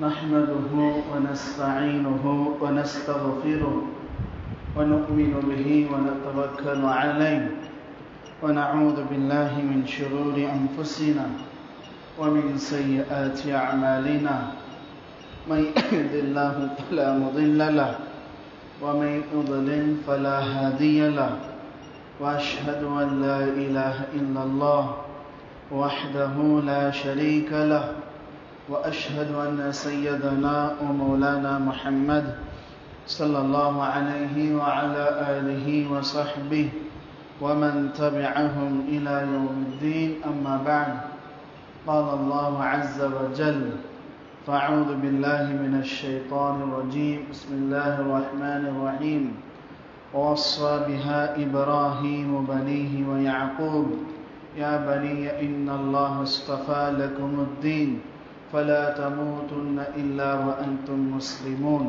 نحمده ونستعينه ونستغفره ونؤمن به ونتوكل عليه ونعوذ بالله من شرور أنفسنا ومن سيئات أعمالنا. من يهد الله فلا مضل له ومن يضلل فلا هادي له. وأشهد أن لا إله إلا الله وحده لا شريك له. وأشهد أن سيدنا ومولانا محمد صلى الله عليه وعلى آله وصحبه ومن تبعهم إلى يوم الدين. أما بعد قال الله عز وجل فأعوذ بالله من الشيطان الرجيم. بسم الله الرحمن الرحيم. ووصى بها إبراهيم بنيه ويعقوب يا بني إن الله اصطفى لكم الدين فلا تموتن إلا وأنتم مسلمون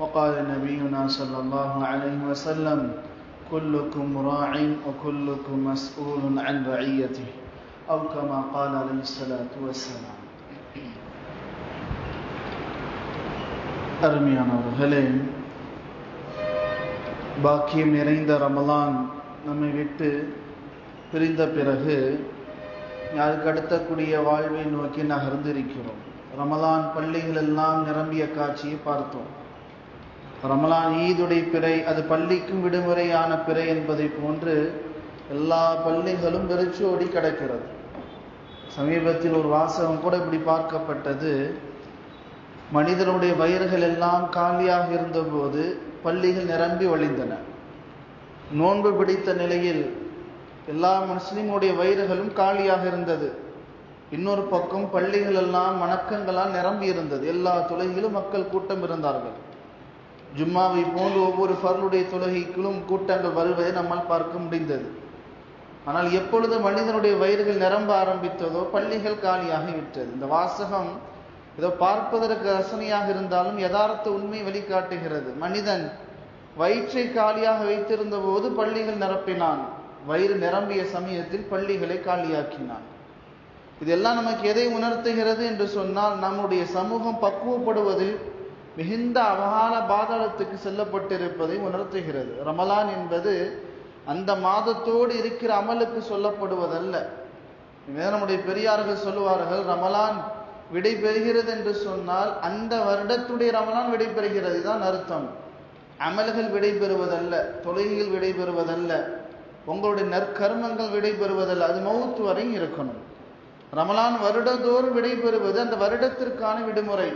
وقال نبينا صلى الله عليه وسلم كلكم راع وكلكم مسؤول عن رعيته أو كما قال عليه الصلاة والسلام அருமையானவர்களே பாக்கியம் நிறைந்த ரமலான் நம்மை விட்டு பிரிந்த பிறகு அதுக்கு அடுத்தக்கூடிய வாழ்வை நோக்கி நகர்ந்திருக்கிறோம். ரமலான் பள்ளிகள் எல்லாம் நிரம்பிய காட்சியை பார்த்தோம். ரமலான் ஈதுடை பிறை அது பள்ளிக்கும் விடுமுறையான பிறை என்பதை போன்று எல்லா பள்ளிகளும் வெறிச்சோடி கிடக்கிறது. சமீபத்தில் ஒரு வாசகம் கூட இப்படி பார்க்கப்பட்டது. மனிதனுடைய வயிறுகள் எல்லாம் காலியாக இருந்தபோது பள்ளிகள் நிரம்பி வழிந்தன. நோன்பு பிடித்த நிலையில் எல்லா முஸ்லீமுடைய வயிறுகளும் காலியாக இருந்தது. இன்னொரு பக்கம் பள்ளிகள் எல்லாம் வணக்கங்களால் நிரம்பி இருந்தது. எல்லா தொழுகையிலும் மக்கள் கூட்டம் இருந்தார்கள். ஜும்மாவை போன்று ஒவ்வொரு பருளுடைய தொழுகைக்குள்ளும் கூட்டங்கள் வருவதை நம்மால் பார்க்க முடிந்தது. ஆனால் எப்பொழுது மனிதனுடைய வயிறுகள் நிரம்ப ஆரம்பித்ததோ பள்ளிகள் காலியாகிவிட்டது இந்த வாசகம் ஏதோ பார்ப்பதற்கு ரசனையாக இருந்தாலும் யதார்த்த உண்மை வெளிக்காட்டுகிறது. மனிதன் வயிற்றை காலியாக வைத்திருந்த போது பள்ளிகள் நிரப்பினான். வயிறு நிரம்பிய சமயத்தில் பள்ளிகளை காலியாக்கினான். இதெல்லாம் நமக்கு எதை உணர்த்துகிறது என்று சொன்னால் நம்முடைய சமூகம் பக்குவப்படுவதில் மிகுந்த அவகால பாதாளத்துக்கு செல்லப்பட்டிருப்பதை உணர்த்துகிறது. ரமலான் என்பது அந்த மாதத்தோடு இருக்கிற அமலுக்கு சொல்லப்படுவதல்ல. நம்முடைய பெரியார்கள் சொல்லுவார்கள் ரமலான் விடை பெறுகிறது என்று சொன்னால் அந்த வருடத்துடைய ரமலான் விடை பெறுகிறது தான் அர்த்தம். அமல்கள் விடை பெறுவதல்ல தொழுகைகள் விடை பெறுவதல்ல உங்களுடைய நற்கர்மங்கள் விடைபெறுவதில் அது மௌத்து வரை இருக்கணும். ரமலான் வருடந்தோறும் விடைபெறுவது அந்த வருடத்திற்கான விடுமுறை.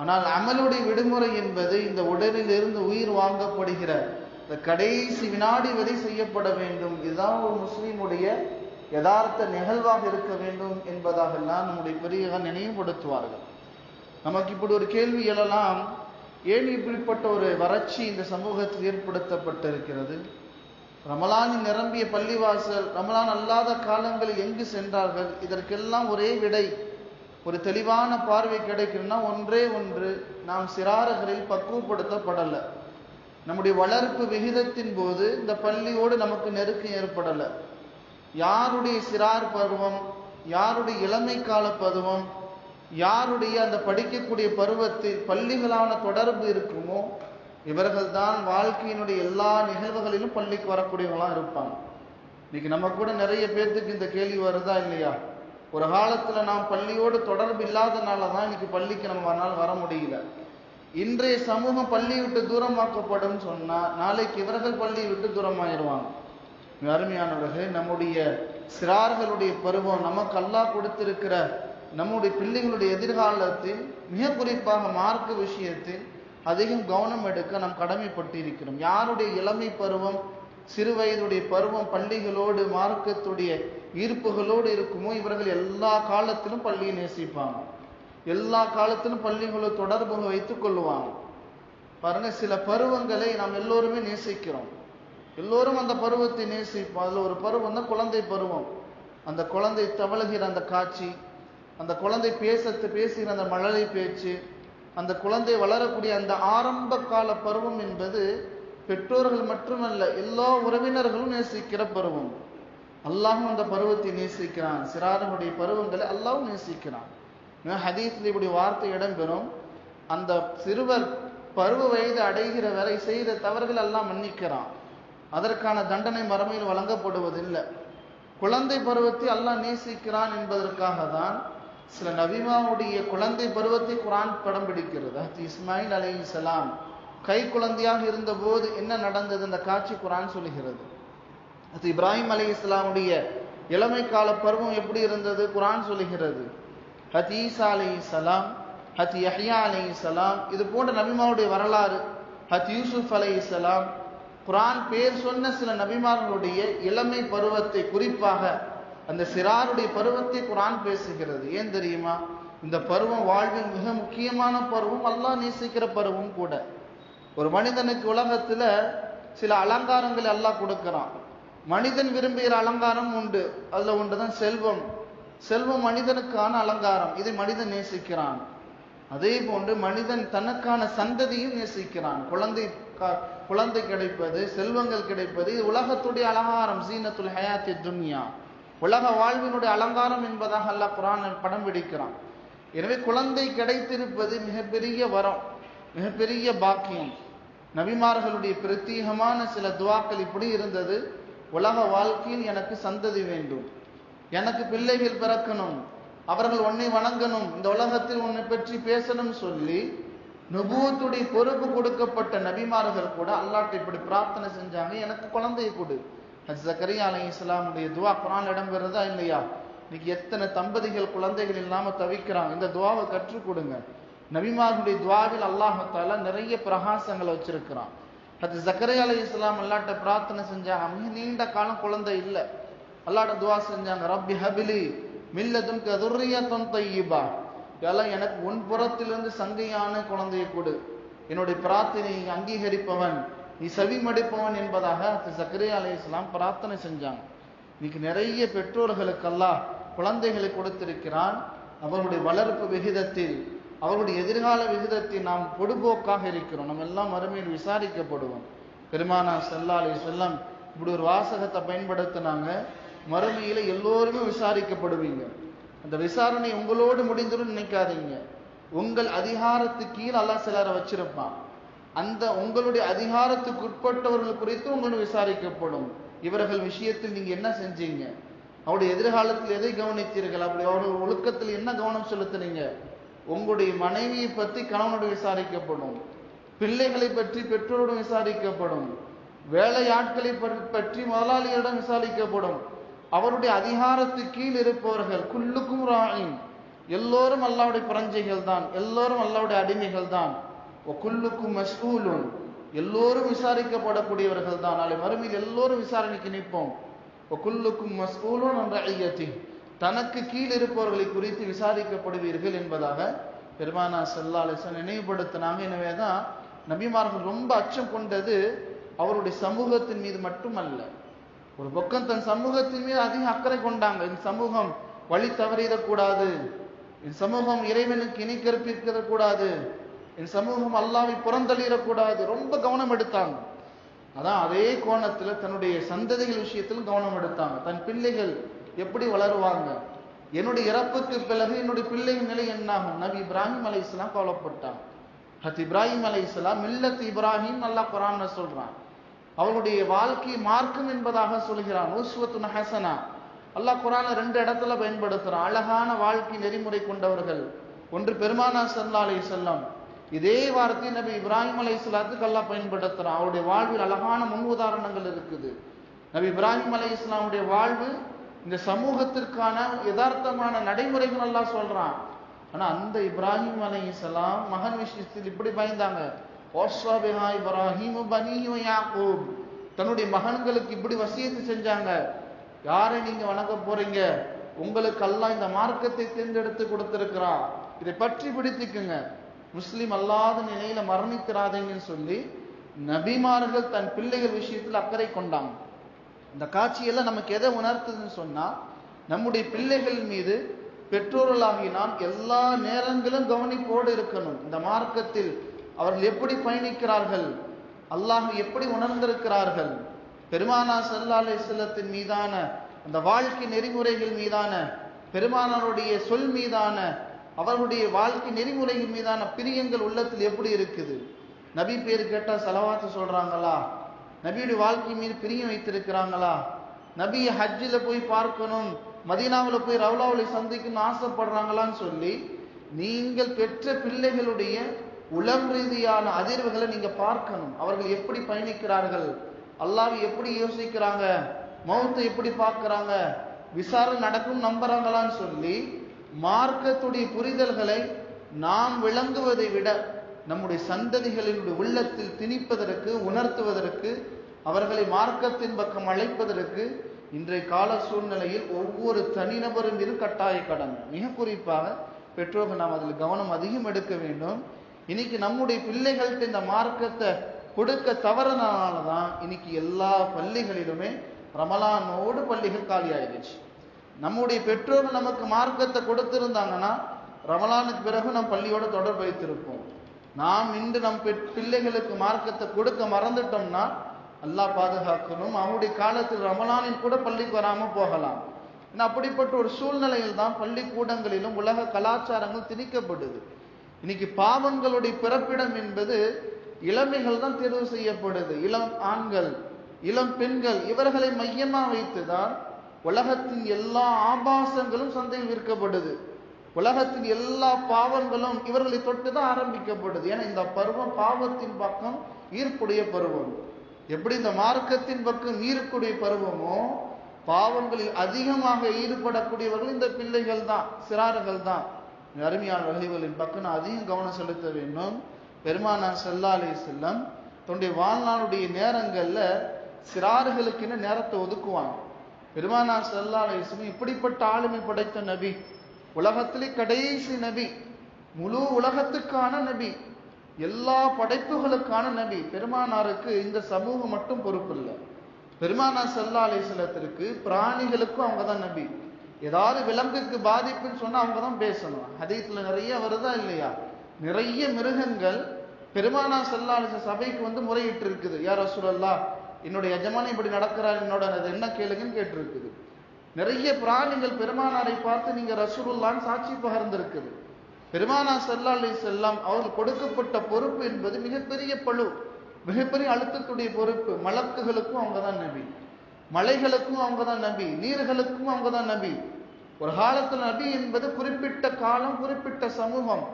ஆனால் அமலுடைய விடுமுறை என்பது இந்த உடலில் இருந்து உயிர் வாங்கப்படுகிற இந்த கடைசி வினாடி வரை செய்யப்பட வேண்டும். இதுதான் ஒரு முஸ்லீமுடைய யதார்த்த நிகழ்வாக இருக்க வேண்டும் என்பதாகலாம் நம்முடைய பெரியவர் நினைவுபடுத்துவார்கள். நமக்கு இப்படி ஒரு கேள்வி எழலாம். ஏன் இப்படிப்பட்ட ஒரு வறட்சி இந்த சமூகத்தில் ஏற்படுத்தப்பட்டிருக்கிறது? ரமலானின் நிரம்பிய பள்ளிவாசல் ரமலான் அல்லாத காலங்களில் எங்கு சென்றார்கள்? இதற்கெல்லாம் ஒரே விடை. ஒரு தெளிவான பார்வை கிடைக்கணும்னா ஒன்றே ஒன்று நாம் சிறாறுகளில் பக்குவப்படுத்தப்படலை. நம்முடைய வளர்ப்பு விகிதத்தின் போது இந்த பள்ளியோடு நமக்கு நெருக்கம் ஏற்படலை. யாருடைய சிறார் பருவம் யாருடைய இளமை கால பருவம் யாருடைய அந்த படிக்கக்கூடிய பருவத்தில் பள்ளிகளான தொடர்பு இருக்குமோ இவர்கள் தான் வாழ்க்கையினுடைய எல்லா நிகழ்வுகளிலும் பள்ளிக்கு வரக்கூடியவங்களாம் இருப்பாங்க. இன்னைக்கு நம்ம கூட நிறைய பேர்த்துக்கு இந்த கேள்வி வருதா இல்லையா? ஒரு காலத்தில் நாம் பள்ளியோடு தொடர்பு இல்லாதனால தான் இன்னைக்கு பள்ளிக்கு நம்ம வரனால் வர முடியல. இன்றைய சமூகம் பள்ளி விட்டு தூரமாக்கப்படும் சொன்னால் நாளைக்கு இவர்கள் பள்ளி விட்டு தூரமாயிருவாங்க அருமையானவர்கள் நம்முடைய சிறார்களுடைய பருவம் நமக்கு அல்லா கொடுத்திருக்கிற நம்முடைய பிள்ளைகளுடைய எதிர்காலத்தில் மிக குறிப்பாக மார்க்கு விஷயத்தில் அதிகம் கவனம் எடுக்க நாம் கடமைப்பட்டிருக்கிறோம். யாருடைய இளமை பருவம் சிறு வயதுடைய பருவம் பள்ளிகளோடு மார்க்கத்துடைய ஈர்ப்புகளோடு இருக்குமோ இவர்கள் எல்லா காலத்திலும் பள்ளியை நேசிப்பாங்க. எல்லா காலத்திலும் பள்ளிகளோடு தொடர்பு வைத்துக் கொள்ளுவாங்க. பாருங்க சில பருவங்களை நாம் எல்லோருமே நேசிக்கிறோம். எல்லோரும் அந்த பருவத்தை நேசிப்போம். அதில் ஒரு பருவம் தான் குழந்தை பருவம். அந்த குழந்தை தவழுகிற அந்த காட்சி அந்த குழந்தை பேசத்து பேசுகிற அந்த மழலை பேச்சு அந்த குழந்தை வளரக்கூடிய அந்த ஆரம்ப கால பருவம் என்பது பெற்றோர்கள் மட்டுமல்ல எல்லா உறவினர்களும் நேசிக்கிற பருவம். அல்லாஹும் அந்த பருவத்தை நேசிக்கிறான். சிறாரனுடைய பருவங்களை அல்லாவும் நேசிக்கிறான். ஹதீஸ்ல இப்படி வார்த்தை இடம்பெறும். அந்த சிறுவர் பருவ வயது அடைகிற வரை செய்த தவறுகள் எல்லாம் மன்னிக்கிறான். அதற்கான தண்டனை மறுமையில் வழங்கப்படுவதில்லை. குழந்தை பருவத்தை அல்லாஹ் நேசிக்கிறான் என்பதற்காக தான் சில நபிமாவுடைய குழந்தை பருவத்தை குரான் படம் பிடிக்கிறது. அது இஸ்மாயில் அலை இஸ்லாம் கை குழந்தையாக இருந்தபோது என்ன நடந்தது? அந்த காட்சி குரான் சொல்லுகிறது. அது இப்ராஹிம் அலை இஸ்லாமுடைய இளமை கால பருவம் எப்படி இருந்தது? குரான் சொல்லுகிறது. ஹத் ஈசா அலை இஸ்லாம் ஹத் யஹ்யா அலை இஸ்லாம் இது போன்ற நபிமாவுடைய வரலாறு. ஹத் யூசுப் அலை இஸ்லாம் குரான் பேர் சொன்ன சில நபிமார்களுடைய இளமை பருவத்தை குறிப்பாக அந்த சிறாருடைய பருவத்தை குரான் பேசுகிறது. ஏன் தெரியுமா? இந்த பருவம் வாழ்வின் மிக முக்கியமான பருவம் அல்லாஹ் நேசிக்கிற பருவம் கூட. ஒரு மனிதனுக்கு உலகத்தில் சில அலங்காரங்களை எல்லாம் கொடுக்குறான். மனிதன் விரும்புகிற அலங்காரம் உண்டு. அதில் ஒன்று தான் செல்வம். செல்வம் மனிதனுக்கான அலங்காரம். இதை மனிதன் நேசிக்கிறான். அதே போன்று மனிதன் தனக்கான சந்ததியும் நேசிக்கிறான். குழந்தை குழந்தை கிடைப்பது செல்வங்கள் கிடைப்பது இது உலகத்துடைய அலங்காரம் சீனத்துல் ஹயாத்தி துன்யா. உலக வாழ்வினுடைய அலங்காரம் என்பதாக அல்லாஹ் குரான் படம் பிடிக்கிறான் எனவே குழந்தை கிடைத்திருப்பது மிகப்பெரிய வரம் மிகப்பெரிய பாக்கியம். நபிமார்களுடைய பிரத்யேகமான சில துவாக்கள் இப்படி இருந்தது உலக வாழ்க்கையில் எனக்கு சந்ததி வேண்டும் எனக்கு பிள்ளைகள் பிறக்கணும் அவர்கள் உன்னை வணங்கணும் இந்த உலகத்தில் உன்னை பற்றி பேசணும் சொல்லி நுபூத்துடைய பொறுப்பு கொடுக்கப்பட்ட நபிமார்கள் கூட அல்லாட்டை இப்படி பிரார்த்தனை செஞ்சாங்க எனக்கு குழந்தையை கொடு. ஜக்கரியா அலி இஸ்லாமுடைய துவா குரான் இடம்பெறதா இல்லையா? இன்னைக்கு எத்தனை தம்பதிகள் குழந்தைகள் இல்லாம தவிக்கிறாங்க. இந்த துவாவை கற்றுக் கொடுங்க. நபிமார்களுடைய துவாவில் அல்லாஹத்தால நிறைய பிரகாசங்களை வச்சிருக்கிறான். அது ஜக்கரியா அலி இஸ்லாம் அல்லாட்ட பிரார்த்தனை செஞ்சாங்க. மிக நீண்ட காலம் குழந்தை இல்லை. அல்லாட்ட துவா செஞ்சாங்க. ரப்பி ஹபிலி மில்லதும் கதுர்ரியத்தன் தையீபா இதெல்லாம் எனக்கு உன் புறத்திலிருந்து சங்கையான குழந்தையை கொடு. என்னுடைய பிரார்த்தனையை அங்கீகரிப்பவன் நீ செவிமடிப்பவன் என்பதாக சக்கரியா அலி இஸ்லாம் பிரார்த்தனை செஞ்சாங்க. இன்னைக்கு நிறைய பெற்றோர்களுக்கெல்லாம் குழந்தைகளை கொடுத்திருக்கிறான். அவர்களுடைய வளர்ப்பு விகிதத்தில் அவர்களுடைய எதிர்கால விகிதத்தில் நாம் பொடுபோக்காக இருக்கிறோம். நம்ம எல்லாம் மறுமையில் விசாரிக்கப்படுவோம். பெருமானா செல்லா அலி செல்லம் இப்படி ஒரு வாசகத்தை பயன்படுத்தினாங்க. மறுமையில எல்லோருமே விசாரிக்கப்படுவீங்க. அந்த விசாரணை உங்களோடு முடிந்துடும் நினைக்காதீங்க. உங்கள் அதிகாரத்துக்கு கீழ் அல்லா சிலரை வச்சிருப்பான். அந்த உங்களுடைய அதிகாரத்துக்கு உட்பட்டவர்கள் குறித்து உங்களும் விசாரிக்கப்படும். இவர்கள் விஷயத்தில் நீங்க என்ன செஞ்சீங்க? அவருடைய எதிர்காலத்தில் எதை கவனித்தீர்கள்? அப்படி அவர்கள் ஒழுக்கத்தில் என்ன கவனம் செலுத்தினீங்க? உங்களுடைய மனைவியை பற்றி கணவனோடு விசாரிக்கப்படும். பிள்ளைகளை பற்றி பெற்றோருடன் விசாரிக்கப்படும். வேலையாட்களை பற்றி முதலாளிகளிடம் விசாரிக்கப்படும். அவருடைய அதிகாரத்து கீழ் இருப்பவர்கள் குல்லுக்கும் ராயின். எல்லோரும் அல்லாவுடைய பிரஞ்சைகள் தான் எல்லோரும் அல்லாவுடைய அடிமைகள் தான் ஒக்குள்ளுக்கும் மஸ்கூலும் எல்லோரும் விசாரிக்கப்படக்கூடியவர்கள் தான். நாளை மறுமையில் எல்லோரும் விசாரணைக்கு நிற்போம். ஒக்குள்ளுக்கும் மஸ்கூலும் என்ற ஐயத்தி தனக்கு கீழ் இருப்பவர்களை குறித்து விசாரிக்கப்படுவீர்கள் என்பதாக பெருமானா செல்லா அலிசன் நினைவுபடுத்தினாங்க. எனவே தான் நபிமார்கள் ரொம்ப அச்சம் கொண்டது அவருடைய சமூகத்தின் மீது மட்டுமல்ல. ஒரு பக்கம் தன் சமூகத்தின் மீது அதிக அக்கறை கொண்டாங்க. இந்த சமூகம் வழி தவறிடக்கூடாது. இந்த சமூகம் இறைவனுக்கு இணை கற்பிக்கக்கூடாது என் சமூகம் அல்லாவை புறந்தள்ளிடக்கூடாது. ரொம்ப கவனம் எடுத்தாங்க. அதான் அதே கோணத்துல தன்னுடைய சந்ததிகள் விஷயத்திலும் கவனம் எடுத்தாங்க. தன் பிள்ளைகள் எப்படி வளருவாங்க? என்னுடைய இறப்புக்கு பிறகு என்னுடைய பிள்ளைகள் நிலை என்னாகும்? நபி இப்ராஹிம் அலை இஸ்லாம் கவலைப்பட்டான் ஹத் இப்ராஹிம் அலை இஸ்லாம் மில்லத் இப்ராஹிம் நல்லா குரான் சொல்றான். அவளுடைய வாழ்க்கை மார்க்கம் என்பதாக சொல்கிறான். ஊஸ்வத்துன் ஹசனா. அல்லாஹ் குரான ரெண்டு இடத்துல பயன்படுத்துறான். அழகான வாழ்க்கை நெறிமுறை கொண்டவர்கள். ஒன்று பெருமானா சல்லா அலை செல்லம் இதே வார்த்தை நபி இப்ராஹிம் அலை இஸ்லாத்துக்கு அல்லாஹ் பயன்படுத்துறான். அவருடைய வாழ்வில் அழகான முன் உதாரணங்கள் இருக்குது. நபி இப்ராஹிம் அலை இஸ்லாமுடைய வாழ்வு இந்த சமூகத்திற்கான யதார்த்தமான நடைமுறைகள் எல்லாம் சொல்றான். ஆனா அந்த இப்ராஹிம் அலை இஸ்லாம் மகன் விஷயத்தில் இப்படி பயந்தாங்க. ஓஸ்வாபிஹா இப்ராஹிம் பனீஹி யாக்கூப். தன்னுடைய மகன்களுக்கு இப்படி வசியத்து செஞ்சாங்க. யாரை நீங்க வணங்க போறீங்க? உங்களுக்கு எல்லாம் இந்த மார்க்கத்தை தேர்ந்தெடுத்து கொடுத்திருக்கிறான். இதை பற்றி பிடித்துக்குங்க. முஸ்லீம் அல்லாத நிலையில மரணிக்கிறாதீங்கன்னு சொல்லி நபிமார்கள் தன் பிள்ளைகள் விஷயத்தில் அக்கறை கொண்டாங்க. இந்த காட்சியெல்லாம் நமக்கு எதை உணர்த்துதுன்னு சொன்னா நம்முடைய பிள்ளைகள் மீது பெற்றோர்களாகி நாம் எல்லா நேரங்களும் கவனிப்போடு இருக்கணும். இந்த மார்க்கத்தில் அவர்கள் எப்படி பயணிக்கிறார்கள் அல்லாஹ் எப்படி உணர்ந்திருக்கிறார்கள் பெருமானா சல்லா செல்லத்தின் மீதான அந்த வாழ்க்கை நெறிமுறைகள் மீதான பெருமானாருடைய சொல் மீதான அவர்களுடைய வாழ்க்கை நெறிமுறையின் மீதான பிரியங்கள் உள்ளத்தில் எப்படி இருக்குது? நபி பேர் கேட்டால் செலவாத்து சொல்கிறாங்களா நபியுடைய வாழ்க்கை மீது பிரியம் வைத்திருக்கிறாங்களா? நபியை ஹஜ்ஜில் போய் பார்க்கணும் மதீனாவில் போய் ரவுலாவுல சந்திக்கணும்னு ஆசைப்படுறாங்களான்னு சொல்லி நீங்கள் பெற்ற பிள்ளைகளுடைய உளம் ரீதியான அதிர்வுகளை நீங்கள் பார்க்கணும். அவர்கள் எப்படி பயணிக்கிறார்கள்? அல்லாஹ் எப்படி யோசிக்கிறாங்க? மௌத்தை எப்படி பார்க்குறாங்க? விசாரணை நடக்கும் நம்புறாங்களான்னு சொல்லி மார்க்கத்துடைய புரிதல்களை நாம் விளங்குவதை விட நம்முடைய சந்ததிகளினுடைய உள்ளத்தில் திணிப்பதற்கு உணர்த்துவதற்கு அவர்களை மார்க்கத்தின் பக்கம் அழைப்பதற்கு இன்றைய கால சூழ்நிலையில் ஒவ்வொரு தனிநபரும் இரு கட்டாய கடன். மிக குறிப்பாக பெற்றோர்கள் நாம் அதில் கவனம் அதிகம் எடுக்க வேண்டும். இன்னைக்கு நம்முடைய பிள்ளைகள்கிட்ட இந்த மார்க்கத்தை கொடுக்க தவறுனால தான் இன்னைக்கு எல்லா பள்ளிகளிலுமே ரமலானோடு பள்ளிகள் காலியாகிடுச்சு. நம்முடைய பெற்றோர் நமக்கு மார்க்கத்தை கொடுத்திருந்தாங்கன்னா ரமலானுக்கு பிறகு நம் பள்ளியோட தொடர்பு வைத்திருப்போம். நாம் இன்று நம் பெற் பிள்ளைகளுக்கு மார்க்கத்தை கொடுக்க மறந்துட்டோம்னா அல்லாஹ் பாதுகாக்கணும். அவனுடைய காலத்தில் ரமலானில் கூட பள்ளிக்கு வராமல் போகலாம். ஏன்னா அப்படிப்பட்ட ஒரு சூழ்நிலையில் தான் பள்ளிக்கூடங்களிலும் உலக கலாச்சாரங்கள் திணிக்கப்படுது. இன்னைக்கு பாவங்களுடைய பிறப்பிடம் என்பது இளமைகள் தான் தேர்வு செய்யப்படுது. இளம் ஆண்கள் இளம் பெண்கள் இவர்களை மையமாக வைத்து தான் உலகத்தின் எல்லா ஆபாசங்களும் சந்தையில் விற்கப்படுது உலகத்தின் எல்லா பாவங்களும் இவர்களை தொட்டு தான் ஆரம்பிக்கப்படுது. ஏன்னா இந்த பருவம் பாவத்தின் பக்கம் ஈர்ப்புடைய பருவம். எப்படி இந்த மார்க்கத்தின் பக்கம் ஈர்க்குடைய பருவமோ பாவங்களில் அதிகமாக ஈடுபடக்கூடியவர்கள் இந்த பிள்ளைகள் தான் சிறார்கள் தான் அருமையான வகைகளின் பக்கம் நான் அதிகம் கவனம் செலுத்த வேண்டும். பெருமானா ஸல்லல்லாஹு அலைஹி செல்லம் தன்னுடைய வாழ்நாளுடைய நேரங்களில் சிறார்களுக்கு என்ன நேரத்தை ஒதுக்குவாங்க? பெருமானார் ஸல்லல்லாஹு இப்படிப்பட்ட ஆளுமை படைத்த நபி உலகத்திலே கடைசி நபி முழு உலகத்துக்கான நபி எல்லா படைப்புகளுக்கான நபி பெருமானாருக்கு இந்த சமூகம் மட்டும் பொறுப்பு இல்லை. பெருமானார் ஸல்லல்லாஹு பிராணிகளுக்கும் அவங்க தான் நபி. ஏதாவது விலங்குக்கு பாதிப்புன்னு சொன்னால் அவங்க தான் பேசணும். ஹதீஸ்ல நிறைய வருதா இல்லையா? நிறைய மிருகங்கள் பெருமானா செல்லாலிச சபைக்கு வந்து முறையிட்டு இருக்குது. யார் ரசூலல்லா என்னுடைய எஜமான இப்படி நடக்கிறார் என்னோட அது என்ன கேளுங்கன்னு கேட்டிருக்குது. நிறைய பிராணிகள் பெருமானாரை பார்த்து நீங்க ரசூலுல்லான்னு சாட்சி பகர்ந்திருக்குது. பெருமானா செல்லா அலி செல்லாம் அவர்கள் கொடுக்கப்பட்ட பொறுப்பு என்பது மிகப்பெரிய பழு மிகப்பெரிய அழுத்தத்துடைய பொறுப்பு. மலக்குகளுக்கும் அவங்க தான் நபி. மலைகளுக்கும் அவங்க தான் நபி. நீர்களுக்கும் அவங்க தான் நபி. ஒரு காலத்துல நபி என்பது குறிப்பிட்ட காலம் குறிப்பிட்ட சமூகம்.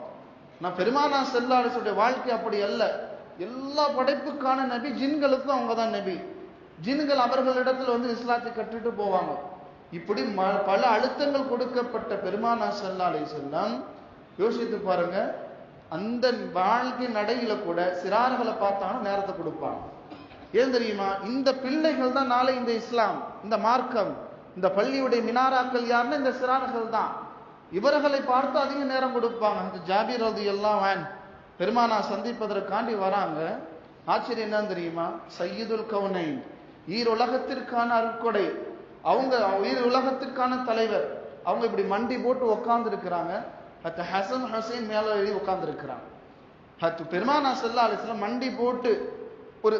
நான் பெருமானா செல்லாலிசுடைய வாழ்க்கை அப்படி அல்ல. எல்லா படைப்புக்கான நபி ஜின்களுக்கும் அவங்க தான் நபி. ஜின்கள் அவர்களிடத்தில் வந்து இஸ்லாத்தை கற்றுட்டு போவாங்க. இப்படி ம- பல அழுத்தங்கள் கொடுக்கப்பட்ட பெருமானா செல்லா அலை செல்லம் யோசித்து பாருங்க. அந்த வாழ்க்கை நடையில கூட சிறார்களை பார்த்தாங்கன்னா நேரத்தை கொடுப்பாங்க. ஏன் தெரியுமா? இந்த பிள்ளைகள் தான் நாளை இந்த இஸ்லாம் இந்த மார்க்கம் இந்த பள்ளியுடைய மினாராக்கள் யாருன்னா இந்த சிறார்கள் தான். இவர்களை பார்த்து அதிக நேரம் கொடுப்பாங்க. இந்த ஜாபீர் ரதி எல்லாம் வேன் பெருமானா சந்திப்பதற்காண்டி வராங்க. ஆச்சரியம் என்ன தெரியுமா? சையீதுல் கவுனைன். ஈர் உலகத்திற்கான அருட்கொடை. அவங்க ஈர் உலகத்திற்கான தலைவர். அவங்க இப்படி மண்டி போட்டு உட்கார்ந்து இருக்கிறாங்க ஹத்து ஹசன் ஹசீன் மேல எழுதி உட்கார்ந்து இருக்கிறாங்க ஹத்து பெருமானா செல்லா அலிஸ்லாம் மண்டி போட்டு ஒரு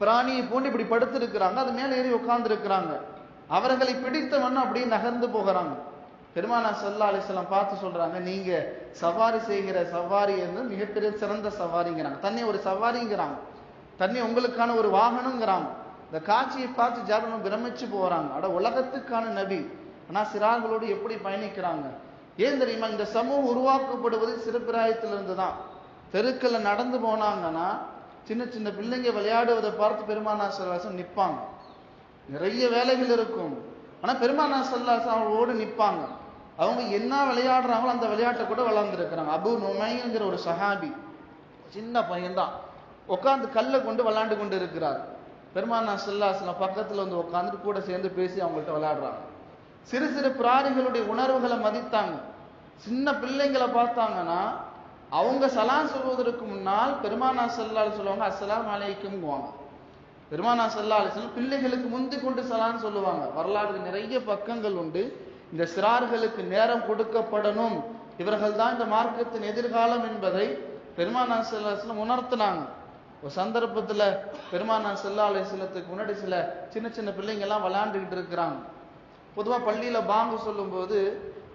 பிராணியை போன்று இப்படி படுத்திருக்கிறாங்க. அது மேலே ஏறி உட்கார்ந்து இருக்கிறாங்க அவர்களை பிடித்தவன் அப்படியே நகர்ந்து போகிறாங்க. பெருமானா சல்லா அலிஸ்லாம் பார்த்து சொல்றாங்க நீங்க சவாரி செய்கிற சவாரி என்று மிகப்பெரிய சிறந்த சவாரிங்கிறாங்க. தண்ணி ஒரு சவாரிங்கிறாங்க. தண்ணி உங்களுக்கான ஒரு வாகனங்கிறாங்க. இந்த காட்சியை பார்த்து ஜாபனம் பிரமிச்சு போறாங்க. அட உலகத்துக்கான நபி. ஆனா சிறார்களோடு எப்படி பயணிக்கிறாங்க? ஏன் தெரியுமா? இந்த சமூகம் உருவாக்கப்படுவது சிறுபிராயத்திலிருந்து தான் தெருக்கல்ல நடந்து போனாங்கன்னா சின்ன சின்ன பிள்ளைங்க விளையாடுவதை பார்த்து பெருமானா செல்வாசம் நிற்பாங்க. நிறைய வேலைகள் இருக்கும். ஆனா பெருமானா செல்லாசம் அவங்களோடு நிற்பாங்க. அவங்க என்ன விளையாடுறாங்களோ அந்த விளையாட்டை கூட விளையாண்டுருக்கிறாங்க அபு நுமைங்கிற ஒரு சஹாபி சின்ன பையன்தான். உட்காந்து கல்லை கொண்டு விளாண்டு கொண்டு இருக்கிறார் பெருமானா செல்லாசலம் பக்கத்தில் வந்து உட்காந்துட்டு கூட சேர்ந்து பேசி அவங்கள்ட்ட விளையாடுறாங்க. சிறு சிறு பிராணிகளுடைய உணர்வுகளை மதித்தாங்க. சின்ன பிள்ளைங்களை பார்த்தாங்கன்னா அவங்க சலாம் சொல்வதற்கு முன்னால் பெருமானா செல்லால் சொல்லுவாங்க அஸ்ஸலாமு அலைக்கும்ங்குவாங்க. பெருமானா செல்லா அலிஸ்லாம் பிள்ளைகளுக்கு முந்தி கொண்டு சலான்னு சொல்லுவாங்க. வரலாறு நிறைய பக்கங்கள் உண்டு. இந்த சிறார்களுக்கு நேரம் கொடுக்கப்படணும். இவர்கள் தான் இந்த மார்க்கத்தின் எதிர்காலம் என்பதை பெருமானா செல்லா உணர்த்தினாங்க. ஒரு சந்தர்ப்பத்தில் பெருமானா செல்லா அலிஸ்லத்துக்கு முன்னாடி சில சின்ன சின்ன பிள்ளைங்கள்லாம் விளையாண்டுக்கிட்டு இருக்கிறாங்க. பொதுவாக பள்ளியில் பாங்கு சொல்லும்போது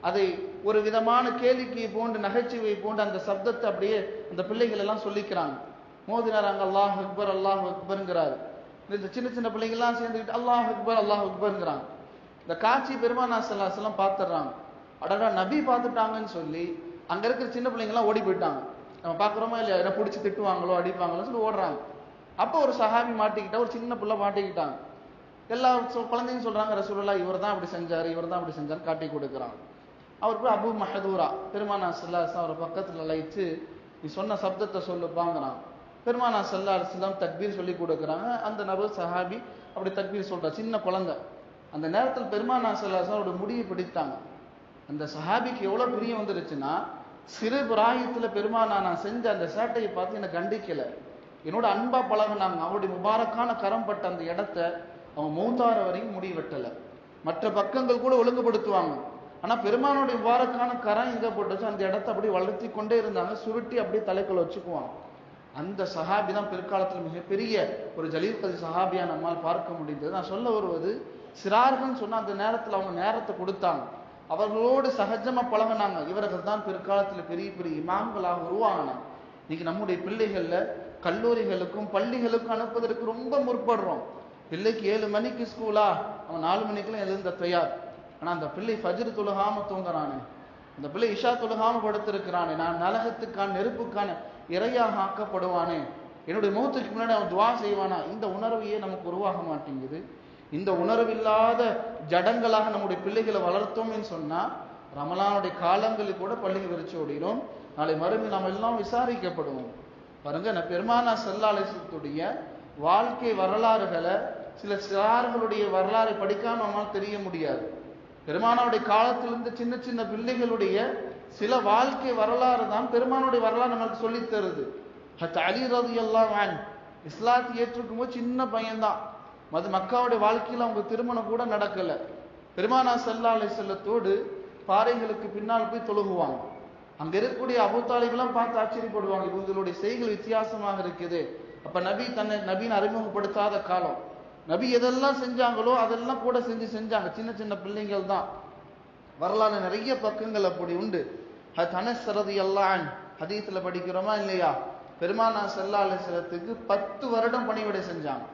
அதை ஒரு விதமான கேளிக்கை போன்று நகைச்சுவை போன்று அந்த சப்தத்தை அப்படியே அந்த பிள்ளைகள் எல்லாம் சொல்லிக்கிறாங்க. அங்கே அல்லாஹ் அக்பர் அல்லாஹ் அக்பருங்கிறாரு. இந்த சின்ன சின்ன பிள்ளைங்கள்லாம் சேர்ந்துக்கிட்டு அல்லாஹ் அக்பர் அல்லாஹ் அக்பருங்கிறாங்க. இந்த காட்சி பெருமானா செல்லாசெல்லாம் பார்த்துடுறாங்க. அடடா நபி பார்த்துட்டாங்கன்னு சொல்லி அங்க இருக்கிற சின்ன பிள்ளைங்கலாம் ஓடி போயிட்டாங்க. நம்ம பார்க்குறோமா இல்லையா? என்ன பிடிச்சி திட்டுவாங்களோ அடிப்பாங்களோ சொல்லி ஓடுறாங்க. அப்போ ஒரு சஹாபி மாட்டிக்கிட்டா ஒரு சின்ன பிள்ளை மாட்டிக்கிட்டாங்க. எல்லா சொ- குழந்தைங்க சொல்றாங்க ரசூலா இவர் தான் அப்படி செஞ்சாரு இவர் தான் அப்படி செஞ்சாரு காட்டி கொடுக்குறாங்க. அவர் போய் அபு மஹதூரா. பெருமானா சல்லாஸ் அவரை பக்கத்துல லைச்சு நீ சொன்ன சப்தத்தை சொல்லுப்பாங்கிறாங்க. பெருமானா சல்லா அலிஸ்லாம் தக்பீர் சொல்லி கொடுக்குறாங்க. அந்த நபர் சஹாபி அப்படி தக்பீர் சொல்றா சின்ன குழந்தை. அந்த நேரத்தில் பெருமானா சல்லாசனோட அவரோட முடியை பிடித்தாங்க. அந்த சஹாபிக்கு எவ்வளவு பிரியம் வந்துருச்சுன்னா சிறு பிராயத்துல பெருமானா நான் செஞ்ச அந்த சேட்டையை பார்த்து என்னை கண்டிக்கல. என்னோட அன்பா பழகுனாங்க. அவருடைய முபாரக்கான கரம் பட்ட அந்த இடத்த அவங்க மூத்தார வரையும் முடி வெட்டல. மற்ற பக்கங்கள் கூட ஒழுங்குபடுத்துவாங்க. ஆனா பெருமானுடைய முபாரக்கான கரம் எங்க போட்டுச்சு? அந்த இடத்த அப்படியே வளர்த்தி கொண்டே இருந்தாங்க. சுருட்டி அப்படியே தலைக்குள்ள வச்சுக்குவாங்க. அந்த சஹாபி தான் பிற்காலத்தில் மிகப்பெரிய ஒரு ஜலீல் கதி சஹாபியா நம்மால் பார்க்க முடிந்தது. நான் சொல்ல வருவது சிறார்கள்னு சொன்னால் அந்த நேரத்தில் அவங்க நேரத்தை கொடுத்தாங்க. அவர்களோடு சகஜமா பழகுனாங்க. இவர்கள் தான் பிற்காலத்தில் பெரிய பெரிய இமாம்களாக உருவாகினாங்க இன்னைக்கு நம்முடைய பிள்ளைகள்ல கல்லூரிகளுக்கும் பள்ளிகளுக்கும் அனுப்புவதற்கு ரொம்ப முற்படுறோம். பிள்ளைக்கு ஏழு மணிக்கு ஸ்கூலா அவன் நாலு மணிக்கெல்லாம் எழுந்த தயார். ஆனா அந்த பிள்ளை ஃபஜ்ரு தொழுகாம தூங்குறானே. அந்த பிள்ளை இஷா தொழுகாம படுத்திருக்கிறானே. நான் நலகத்துக்கான நெருப்புக்கான இரையாக ஆக்கப்படுவானே. என்னுடைய முகத்துக்கு முன்னாடி அவன் துவா செய்வானா? இந்த உணர்வையே நமக்கு உருவாக மாட்டேங்குது. இந்த உணர்வில்லாத ஜடங்களாக நம்முடைய பிள்ளைகளை வளர்த்தோம்னு சொன்னா ரமலானுடைய காலங்களில் கூட பள்ளிக்கு விரிச்சு ஓடிடும் நாளை மறுமை நாம் எல்லாம் விசாரிக்கப்படுவோம். பாருங்க நான் பெருமானா செல்லாலயத்துடைய வாழ்க்கை வரலாறுகளை சில சிறார்களுடைய வரலாறு படிக்காம நம்மால் தெரிய முடியாது. பெருமானாவுடைய காலத்திலிருந்து சின்ன சின்ன பிள்ளைகளுடைய சில வாழ்க்கை வரலாறு தான் பெருமானுடைய வரலாறு நமக்கு சொல்லித் தருது. ஹத் அலி ரதி எல்லாம் இஸ்லாத்தை ஏற்றுக்கும் போது சின்ன பையன்தான். மது மக்காவுடைய வாழ்க்கையில் அவங்க திருமணம் கூட நடக்கல. பெருமானா செல்லாலை செல்லத்தோடு பாறைகளுக்கு பின்னால் போய் தொழுகுவாங்க. அங்க இருக்கக்கூடிய அபுத்தாலிகளாம் பார்த்து ஆச்சரியப்படுவாங்க இவங்களுடைய செய்கள் வித்தியாசமாக இருக்குது. அப்ப நபி தன்னை நபின்னு அறிமுகப்படுத்தாத காலம். நபி எதெல்லாம் செஞ்சாங்களோ அதெல்லாம் கூட செஞ்சு செஞ்சாங்க. சின்ன சின்ன பிள்ளைங்கள் தான். வரலாறு நிறைய பக்கங்கள் அப்படி உண்டு. தனசரதி அனஸ் ஹதீத்துல படிக்கிறோமா இல்லையா? பெருமானா ஸல்லல்லாஹு செலத்துக்கு பத்து வருடம் பணிவிடை செஞ்சாங்க.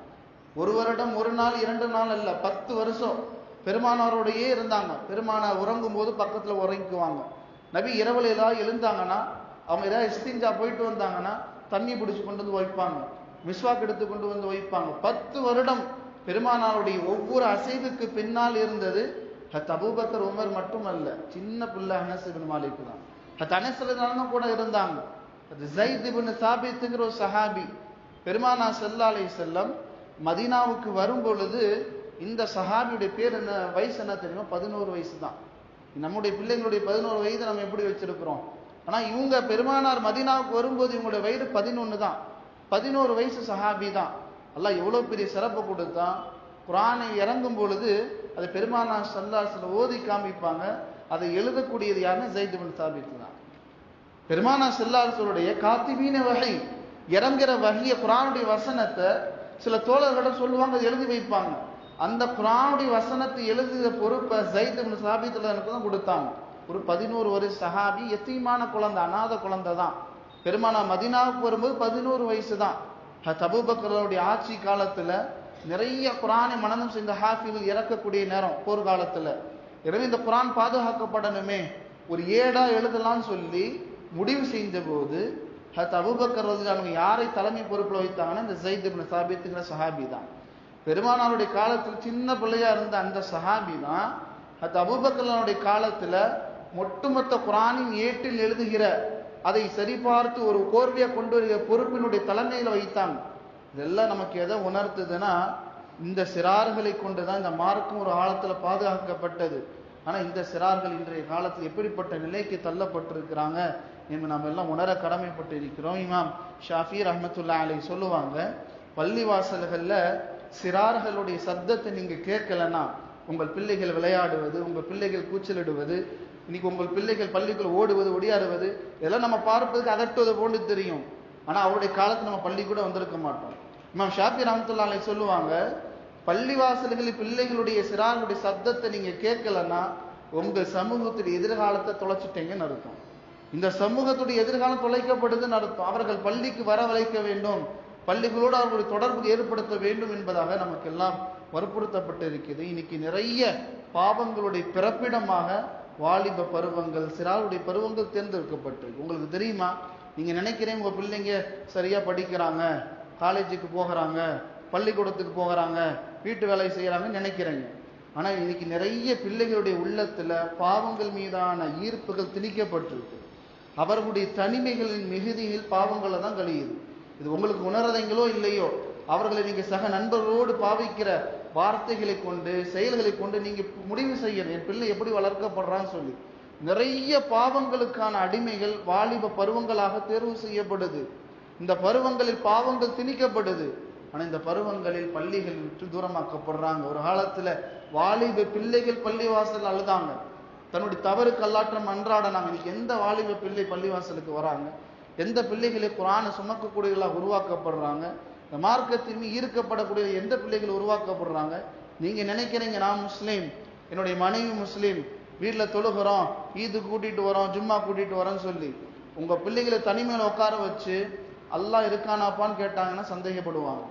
ஒரு வருடம் ஒரு நாள் இரண்டு நாள் அல்ல பத்து வருஷம் பெருமானாரோடையே இருந்தாங்க. பெருமானார் உறங்கும் போது பக்கத்தில் உறங்கிக்குவாங்க. நபி இரவில் ஏதாவது எழுந்தாங்கன்னா அவங்க ஏதாவது இஸ்திஞ்சா போயிட்டு வந்தாங்கன்னா தண்ணி பிடிச்சி கொண்டு வந்து வைப்பாங்க. மிஸ்வாக் எடுத்து கொண்டு வந்து வைப்பாங்க. பத்து வருடம் பெருமானாருடைய ஒவ்வொரு அசைவுக்கு பின்னால் இருந்தது ஹத் அபூபக்கர் உமர் மட்டுமல்ல சின்ன பிள்ளை அனஸ் இப்னு மாலிக் தான். ஹத் அனஸ் கூட இருந்தாங்க. அது ஜைத் சாபித்துங்கிற ஒரு சஹாபி பெருமானா செல்லாலை செல்லம் மதீனாவுக்கு வரும் பொழுது இந்த சஹாபியுடைய பேர் என்ன வயசு என்ன தெரியுமா? பதினோரு வயசு தான். நம்முடைய பிள்ளைங்களுடைய பதினோரு வயது நம்ம எப்படி வச்சிருக்கிறோம்? ஆனால் இவங்க பெருமானார் மதீனாவுக்கு வரும்போது இவங்களுடைய வயது பதினொன்று தான். பதினோரு வயசு சஹாபி தான். அல்லாஹ் எவ்வளோ பெரிய சிறப்பு கொடுத்தான் குரானை இறங்கும் பொழுது அது பெருமானார் சல்லாசில் ஓதி காமிப்பாங்க. அதை எழுதக்கூடியது யாருன்னா ஜெயித் பின் சாபித் தான். பெருமானா செல்லாரசருடைய காத்திபீன வகை இறங்குற வகையை குரானுடைய வசனத்தை சில தோழர்களிடம் சொல்லுவாங்க அதை எழுதி வைப்பாங்க. அந்த குரானுடைய வசனத்தை எழுதிய பொறுப்பை ஜைத் பின் சாபித்துல எனக்கு தான் கொடுத்தாங்க. ஒரு பதினோரு வருஷ சஹாபி எத்தீமான குழந்தை அநாத குழந்தை தான். பெருமானா மதினாவுக்கு வரும்போது பதினோரு வயசு தான். தபுபக்கருடைய ஆட்சி காலத்துல நிறைய குரானை மனநம் செய்த ஹாஃபிகள் இறக்கக்கூடிய நேரம் போர்க்காலத்துல. எனவே இந்த குரான் பாதுகாக்கப்படணுமே. ஒரு ஏடா எழுதலாம்னு சொல்லி முடிவு செய்த போது ஹத் அபுபக்கர் அவங்க யாரை தலைமை பொறுப்பில் வைத்தாங்கன்னா இந்த சைத் இப்னு சாபித்துங்கிற சஹாபி தான். பெருமானாருடைய காலத்தில் சின்ன பிள்ளையா இருந்த அந்த சஹாபி தான் ஹத் அபுபக்கரனுடைய காலத்தில் ஒட்டுமொத்த குரானின் ஏட்டில் எழுதுகிற அதை சரிபார்த்து ஒரு கோர்வையை கொண்டு வருகிற பொறுப்பினுடைய தலைமையில் வைத்தாங்க. இதெல்லாம் நமக்கு எதை உணர்த்துதுன்னா இந்த சிறார்களை கொண்டுதான் இந்த மார்க்கும் ஒரு ஆழத்தில் பாதுகாக்கப்பட்டது. ஆனால் இந்த சிறார்கள் இன்றைய காலத்தில் எப்படிப்பட்ட நிலைக்கு தள்ளப்பட்டிருக்கிறாங்க என்று நாம் எல்லாம் உணர கடமைப்பட்டு இருக்கிறோம். இமாம் ஷாஃபி ரஹமத்துல்லா அலை சொல்லுவாங்க பள்ளிவாசல்களில் சிறார்களுடைய சப்தத்தை நீங்கள் கேட்கலன்னா உங்கள் பிள்ளைகள் விளையாடுவது உங்கள் பிள்ளைகள் கூச்சலிடுவது இன்னைக்கு உங்கள் பிள்ளைகள் பள்ளிக்குள் ஓடுவது ஒடியாடுவது இதெல்லாம் நம்ம பார்ப்பதுக்கு அதட்டுவது போன்று தெரியும். ஆனால் அவருடைய காலத்தில் நம்ம பள்ளி கூட வந்திருக்க மாட்டோம். இமாம் ஷாஃபி ரஹமத்துல்லா அலை சொல்லுவாங்க பள்ளிவாசல்களில் பிள்ளைகளுடைய சிறார்களுடைய சப்தத்தை நீங்க கேட்கலன்னா உங்க சமூகத்துடைய எதிர்காலத்தை தொலைச்சிட்டீங்கன்னு அர்த்தம். இந்த சமூகத்துடைய எதிர்காலம் தொலைக்கப்படுதுன்னு அர்த்தம். அவர்கள் பள்ளிக்கு வரவழைக்க வேண்டும். பள்ளிகளோடு அவர்களுடைய தொடர்பு ஏற்படுத்த வேண்டும் என்பதாக நமக்கு எல்லாம் வற்புறுத்தப்பட்டு இருக்குது இன்னைக்கு நிறைய பாவங்களுடைய பிறப்பிடமாக வாலிப பருவங்கள் சிறாருடைய பருவங்கள் தேர்ந்தெடுக்கப்பட்டு உங்களுக்கு தெரியுமா? நீங்க நினைக்கிறேன் உங்க பிள்ளைங்க சரியா படிக்கிறாங்க காலேஜுக்கு போகிறாங்க பள்ளிக்கூடத்துக்கு போகிறாங்க வீட்டு வேலை செய்கிறாங்கன்னு நினைக்கிறீங்க. ஆனால் இன்னைக்கு நிறைய பிள்ளைகளுடைய உள்ளத்தில் பாவங்கள் மீதான ஈர்ப்புகள் திணிக்கப்பட்டிருக்கு அவர்களுடைய தனிமைகளின் மிகுதியில் பாவங்களை தான் கழியுது. இது உங்களுக்கு உணர்றதைங்களோ இல்லையோ? அவர்களை நீங்கள் சக நண்பர்களோடு பாவிக்கிற வார்த்தைகளை கொண்டு செயல்களை கொண்டு நீங்கள் முடிவு செய்யணும். என் பிள்ளை எப்படி வளர்க்கப்படுறான்னு சொல்லி. நிறைய பாவங்களுக்கான அடிமைகள் வாலிப பருவங்களாக தேர்வு செய்யப்படுது. இந்த பருவங்களில் பாவங்கள் திணிக்கப்படுது. ஆனால் இந்த பருவங்களில் பள்ளிகள் விட்டு தூரமாக்கப்படுறாங்க. ஒரு காலத்தில் வாலிப பிள்ளைகள் பள்ளிவாசல் அழுதாங்க. தன்னுடைய தவறு கல்லாற்றம் அன்றாடனாங்க. இன்னைக்கு எந்த வாலிப பிள்ளை பள்ளிவாசலுக்கு வராங்க? எந்த பிள்ளைகளை குரானை சுமக்கக்கூடியவர்களாக உருவாக்கப்படுறாங்க? இந்த மார்க்கத்தின் ஈர்க்கப்படக்கூடிய எந்த பிள்ளைகள் உருவாக்கப்படுறாங்க? நீங்கள் நினைக்கிறீங்க நான் முஸ்லீம் என்னுடைய மனைவி முஸ்லீம் வீட்டில் தொழுகிறோம் ஈது கூட்டிகிட்டு வரோம் ஜும்மா கூட்டிகிட்டு வரோம்னு சொல்லி உங்கள் பிள்ளைகளை தனிமையில் உட்கார வச்சு அல்லாஹ் இருக்கானாப்பான்னு கேட்டாங்கன்னா சந்தேகப்படுவாங்க.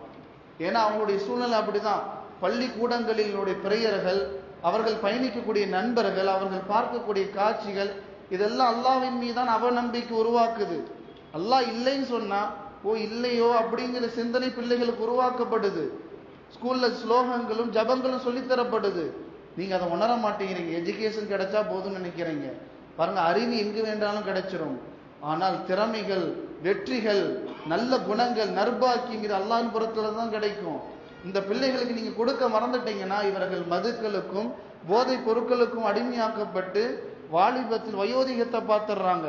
ஏன்னா அவங்களுடைய சூழ்நிலை அப்படிதான். பள்ளிக்கூடங்களினுடைய பிறையர்கள் அவர்கள் பயணிக்கக்கூடிய நண்பர்கள் அவர்கள் பார்க்கக்கூடிய காட்சிகள் இதெல்லாம் அல்லாவின் மீதான் அவநம்பிக்கை உருவாக்குது. அல்லாஹ் இல்லைன்னு சொன்னா ஓ இல்லையோ அப்படிங்கிற சிந்தனை பிள்ளைகளுக்கு உருவாக்கப்படுது. ஸ்கூல்ல ஸ்லோகங்களும் ஜபங்களும் சொல்லித்தரப்படுது. நீங்க அதை உணர மாட்டேங்கிறீங்க. எஜுகேஷன் கிடைச்சா போதும்னு நினைக்கிறீங்க. பாருங்க அறிவு எங்கு வேண்டாலும் கிடைச்சிரும். ஆனால் திறமைகள் வெற்றிகள் நல்ல குணங்கள் நர்பாக்கிங்கிற அல்லாஹ் புறத்துல தான் கிடைக்கும். இந்த பிள்ளைகளுக்கு நீங்க கொடுக்க மறந்துட்டீங்கன்னா இவர்கள் மதுக்களுக்கும் போதைப் பொருட்களுக்கும் அடிமையாக்கப்பட்டு வாலிபத்தில் வயோதிகத்தை பார்த்துடுறாங்க.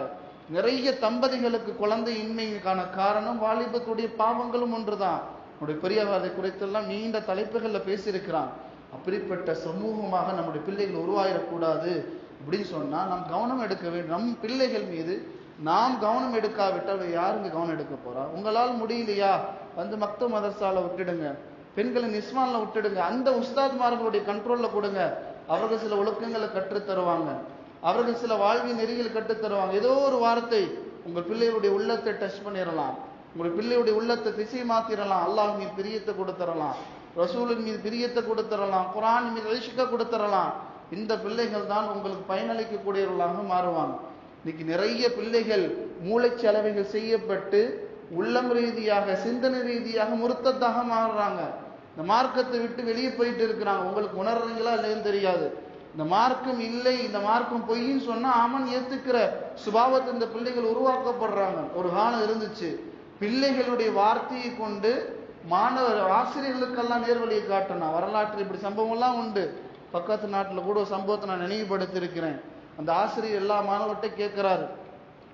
நிறைய தம்பதிகளுக்கு குழந்தை இன்மைக்கான காரணம் வாலிபத்துடைய பாவங்களும் ஒன்றுதான். நம்முடைய பெரியவர் அதை குறித்தெல்லாம் நீண்ட தலைப்புகளில் பேசியிருக்கிறான். அப்படிப்பட்ட சமூகமாக நம்முடைய பிள்ளைகள் உருவாயிடக்கூடாது அப்படின்னு சொன்னா நாம் கவனம் எடுக்க வேண்டும். நம் பிள்ளைகள் மீது நாம் கவனம் எடுக்காவிட்டால் யாருங்க கவனம் எடுக்க போறா? உங்களால் முடியலையா? வந்து மக்த மதர்சால விட்டுடுங்க. பெண்களை நிஸ்மானில் விட்டுடுங்க. அந்த உஸ்தாத்மார்களுடைய கண்ட்ரோல்ல கொடுங்க. அவர்கள் சில ஒழுக்கங்களை கற்றுத் தருவாங்க. அவர்கள் சில வாழ்வின் நெறிகள் கற்றுத் தருவாங்க. ஏதோ ஒரு வார்த்தை உங்கள் பிள்ளையுடைய உள்ளத்தை டச் பண்ணிடலாம். உங்கள் பிள்ளையுடைய உள்ளத்தை திசை மாத்திரலாம். அல்லாஹ் மீது பிரியத்தை கொடுத்துடலாம் ரசூலின் மீது பிரியத்தை கொடுத்துடலாம் குரான் மீது ஐஷிக்க கொடுத்துடலாம் இந்த பிள்ளைகள் தான் உங்களுக்கு பயனளிக்கக்கூடியவர்களாக மாறுவாங்க. இன்னைக்கு நிறைய பிள்ளைகள் மூளைச்சலவைகள் செய்யப்பட்டு உள்ளம் ரீதியாக சிந்தனை ரீதியாக முருத்தத்தாக மாறுறாங்க. இந்த மார்க்கத்தை விட்டு வெளியே போயிட்டு இருக்கிறாங்க. உங்களுக்கு உணர்றீங்களா இல்லைன்னு தெரியாது. இந்த மார்க்கம் இல்லை இந்த மார்க்கம் பொய்ன்னு சொன்னா ஆமன் ஏத்துக்கிற சுபாவத்தை இந்த பிள்ளைகள் உருவாக்கப்படுறாங்க. ஒரு காலம் இருந்துச்சு. பிள்ளைகளுடைய வார்த்தையை கொண்டு மாணவர் ஆசிரியர்களுக்கெல்லாம் நேர்வழியை காட்டணும். வரலாற்றில் இப்படி சம்பவம்லாம் உண்டு. பக்கத்து நாட்டில் கூட ஒரு சம்பவத்தை நான் நினைவுபடுத்தியிருக்கிறேன். அந்த ஆசிரியர் எல்லா மாணவர்கிட்ட கேட்கிறாரு.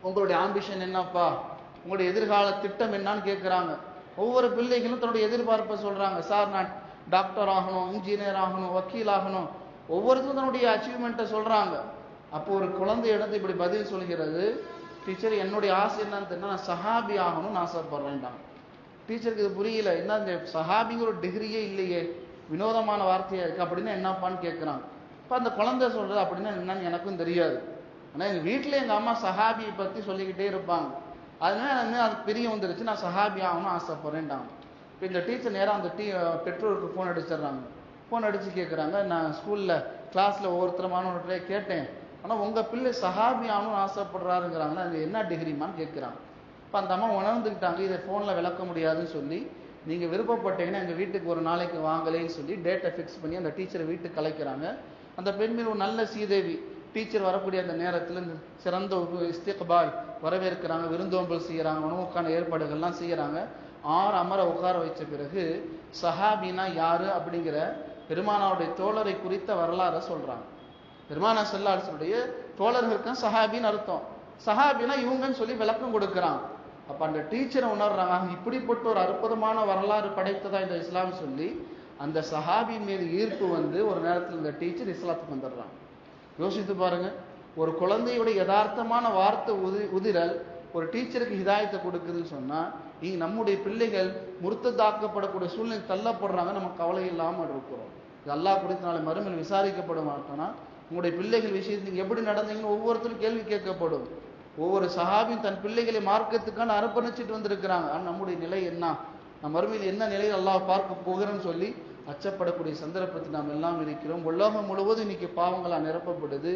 உங்களுடைய ஆம்பிஷன் என்னப்பா? உங்களுடைய எதிர்கால திட்டம் என்னன்னு கேட்குறாங்க. ஒவ்வொரு பிள்ளைகளும் தன்னுடைய எதிர்பார்ப்பை சொல்றாங்க. சார் நான் டாக்டர் ஆகணும் இன்ஜினியர் ஆகணும் வக்கீல் ஆகணும். ஒவ்வொருத்தரும் தன்னுடைய அச்சீவ்மெண்ட்டை சொல்றாங்க. அப்போ ஒரு குழந்தை இடத்து இப்படி பதில் சொல்கிறது டீச்சர் என்னுடைய ஆசை என்னன்னு தெரியும் நான் சஹாபி ஆகணும்னு ஆசைப்படுறேன்டாங்க டீச்சருக்கு இது புரியல. என்ன இந்த சஹாபிங்கிற ஒரு டிகிரியே இல்லையே. வினோதமான வார்த்தையா இருக்கு. அப்படின்னா என்னப்பான்னு கேட்குறாங்க. இப்போ அந்த குழந்தை சொல்றது அப்படின்னா என்னன்னு எனக்கும் தெரியாது. ஆனால் எங்கள் வீட்டில் எங்கள் அம்மா சஹாபியை பற்றி சொல்லிக்கிட்டே இருப்பாங்க. அதனால வந்து அது பெரிய வந்துருச்சு. நான் சஹாபி ஆகணும் ஆசைப்படுறேன்டாங்க இப்போ இந்த டீச்சர் நேராக அந்த டீ பெற்றோருக்கு ஃபோன் அடிச்சிடுறாங்க. ஃபோன் அடித்து கேட்குறாங்க நான் ஸ்கூலில் கிளாஸில் ஒவ்வொருத்தர் மாணவர்கிட்ட கேட்டேன். ஆனால் உங்கள் பிள்ளை சஹாபி ஆகணும்னு ஆசைப்படுறாருங்கிறாங்களா அது என்ன டிகிரிமான்னு கேட்குறாங்க இப்போ அந்த அம்மா உணர்ந்துக்கிட்டாங்க. இதை ஃபோனில் விளக்க முடியாதுன்னு சொல்லி நீங்கள் விருப்பப்பட்டீங்கன்னா எங்கள் வீட்டுக்கு ஒரு நாளைக்கு வாங்கலேன்னு சொல்லி டேட்டை ஃபிக்ஸ் பண்ணி அந்த டீச்சரை வீட்டுக்கு கலைக்கிறாங்க அந்த பெண்மணி ஒரு நல்ல சீதேவி டீச்சர் வரக்கூடிய அந்த நேரத்தில் இந்த சிறந்த ஒரு இஸ்திக்பால் வரவேற்கிறாங்க விருந்தோம்பல் செய்கிறாங்க உணவுக்கான ஏற்பாடுகள்லாம் செய்கிறாங்க ஆறு அமர உட்கார வைத்த பிறகு சஹாபினா யாரு அப்படிங்கிற பெருமானாவுடைய தோழரை குறித்த வரலாறை சொல்கிறாங்க பெருமானா செல்லாசுடைய தோழர்களுக்கும் சஹாபின்னு அர்த்தம். சஹாபினா இவங்கன்னு சொல்லி விளக்கம் கொடுக்குறான். அப்போ அந்த டீச்சரை உணர்றாங்க. இப்படிப்பட்ட ஒரு அற்புதமான வரலாறு படைத்ததா இந்த இஸ்லாம் சொல்லி அந்த சஹாபி மீது ஈர்ப்பு வந்து ஒரு நேரத்தில் இந்த டீச்சர் இஸ்லாத்துக்கு வந்துடுறாங்க யோசித்து பாருங்க. ஒரு குழந்தையுடைய யதார்த்தமான வார்த்தை உதி உதிரல் ஒரு டீச்சருக்கு ஹிதாயத்தை கொடுக்குதுன்னு சொன்னா இங்கே நம்முடைய பிள்ளைகள் முருத்ததாக்கப்படக்கூடிய சூழ்நிலை தள்ளப்படுறாங்க நம்ம கவலை இல்லாமல் இருக்கிறோம். இது அல்லாஹ் குறித்து நாளை மறுமையில் விசாரிக்கப்பட மாட்டோம்னா உங்களுடைய பிள்ளைகள் விஷயத்தில் நீங்கள் எப்படி நடந்தீங்கன்னு ஒவ்வொருத்தரும் கேள்வி கேட்கப்படும். ஒவ்வொரு சஹாபியும் தன் பிள்ளைகளை மார்க்கத்துக்கான அர்ப்பணிச்சுட்டு வந்திருக்கிறாங்க. ஆனால் நம்முடைய நிலை என்ன? நம்ம மறுமையில் என்ன நிலையில் அல்லாஹ் பார்க்க போகிறேன்னு சொல்லி அச்சப்படக்கூடிய சந்தர்ப்பத்தில் நாம் எல்லாம் இருக்கிறோம். உலகம் முழுவதும் இன்னைக்கு பாவங்களால் நிரப்பப்படுது.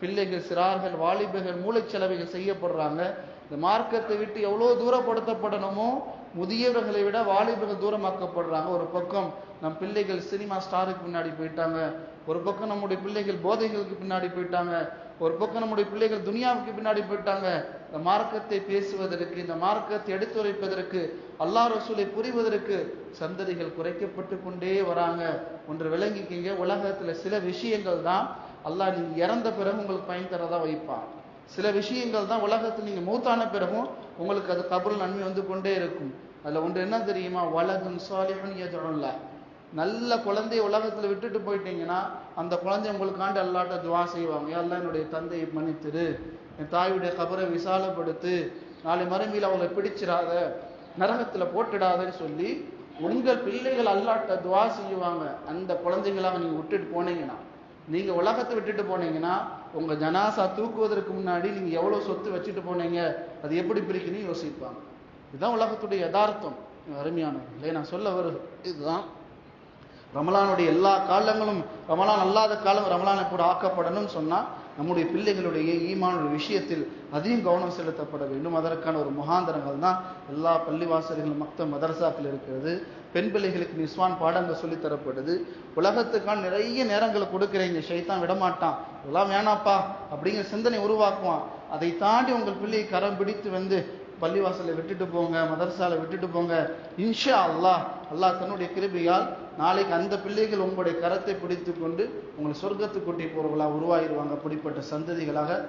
பிள்ளைகள் சிறார்கள் வாலிபர்கள் மூளைச்சலவைகள் செய்யப்படுறாங்க. இந்த மார்க்கத்தை விட்டு எவ்வளோ தூரப்படுத்தப்படணுமோ முதியவர்களை விட வாலிபர்கள் தூரமாக்கப்படுறாங்க. ஒரு பக்கம் நம் பிள்ளைகள் சினிமா ஸ்டாருக்கு பின்னாடி போயிட்டாங்க. ஒரு பக்கம் நம்முடைய பிள்ளைகள் போதைகளுக்கு பின்னாடி போயிட்டாங்க. ஒரு பக்கம் நம்முடைய பிள்ளைகள் துனியாவுக்கு பின்னாடி போயிட்டாங்க. இந்த மார்க்கத்தை பேசுவதற்கு இந்த மார்க்கத்தை எடுத்துரைப்பதற்கு அல்லா ரசூலை புரிவதற்கு சந்ததிகள் குறைக்கப்பட்டு கொண்டே வராங்க. ஒன்று விளங்கிக்கிங்க உலகத்தில் சில விஷயங்கள் தான் அல்லாஹ் நீங்கள் இறந்த பிறகு உங்களுக்கு பயன் தரதா வைப்பான். சில விஷயங்கள் தான் உலகத்தில் நீங்கள் மூத்தான பிறகும் உங்களுக்கு அது கபுல் நன்மை வந்து கொண்டே இருக்கும். அதில் ஒன்று என்ன தெரியுமா? வலதும் சாலிஹன் எதுல நல்ல குழந்தைய உலகத்தில் விட்டுட்டு போயிட்டீங்கன்னா அந்த குழந்தை உங்களுக்காண்டு அல்லாட்ட துவா செய்வாங்க. எல்லாம் என்னுடைய தந்தையை மன்னித்திரு. என் தாயுடைய கபரை விசாலப்படுத்து. நாளை மறுமையில் அவங்களை பிடிச்சிடாத நரகத்தில் போட்டுடாதன்னு சொல்லி உங்கள் பிள்ளைகள் அல்லாட்ட துவா செய்வாங்க. அந்த குழந்தைங்களாக நீங்கள் விட்டுட்டு போனீங்கன்னா நீங்கள் உலகத்தை விட்டுட்டு போனீங்கன்னா உங்கள் ஜனாசா தூக்குவதற்கு முன்னாடி நீங்கள் எவ்வளோ சொத்து வச்சுட்டு போனீங்க அது எப்படி பிரிக்கணும் யோசிப்பாங்க. இதுதான் உலகத்துடைய யதார்த்தம். அருமையானவர்களே நான் சொல்ல வருது. இதுதான் ரமலானுடைய எல்லா காலங்களும் ரமலான் அல்லாத காலம் ரமலானை கூட ஆக்கப்படணும்னு சொன்னால் நம்முடைய பிள்ளைகளுடைய ஈமான விஷயத்தில் அதிகம் கவனம் செலுத்தப்பட வேண்டும். அதற்கான ஒரு முகாந்தரங்கள் தான் எல்லா பள்ளிவாசல்களும் மக்த மதரசாக்கள் இருக்கிறது. பெண் பிள்ளைகளுக்கு நிஸ்வான் பாடங்கள் சொல்லித் தரப்படுது. உலகத்துக்கான நிறைய நேரங்களை கொடுக்குறீங்க ஷைத்தான் விடமாட்டான். இதெல்லாம் வேணாப்பா. அப்படிங்கிற சிந்தனை உருவாக்குவான். அதை தாண்டி உங்கள் பிள்ளையை கரம் பிடித்து வந்து பள்ளிவாசலை விட்டுட்டு போங்க மதரசாவில் விட்டுட்டு போங்க. இன்ஷா அல்லாஹ் அல்லாஹ் தன்னுடைய கிருபையால் நாளைக்கு அந்த பிள்ளைகள் உங்களுடைய கரத்தை பிடித்து கொண்டு உங்களை சொர்க்கத்துக்கு கூட்டி போறவங்களா உருவாகிடுவாங்க. அப்படிப்பட்ட சந்ததிகளாக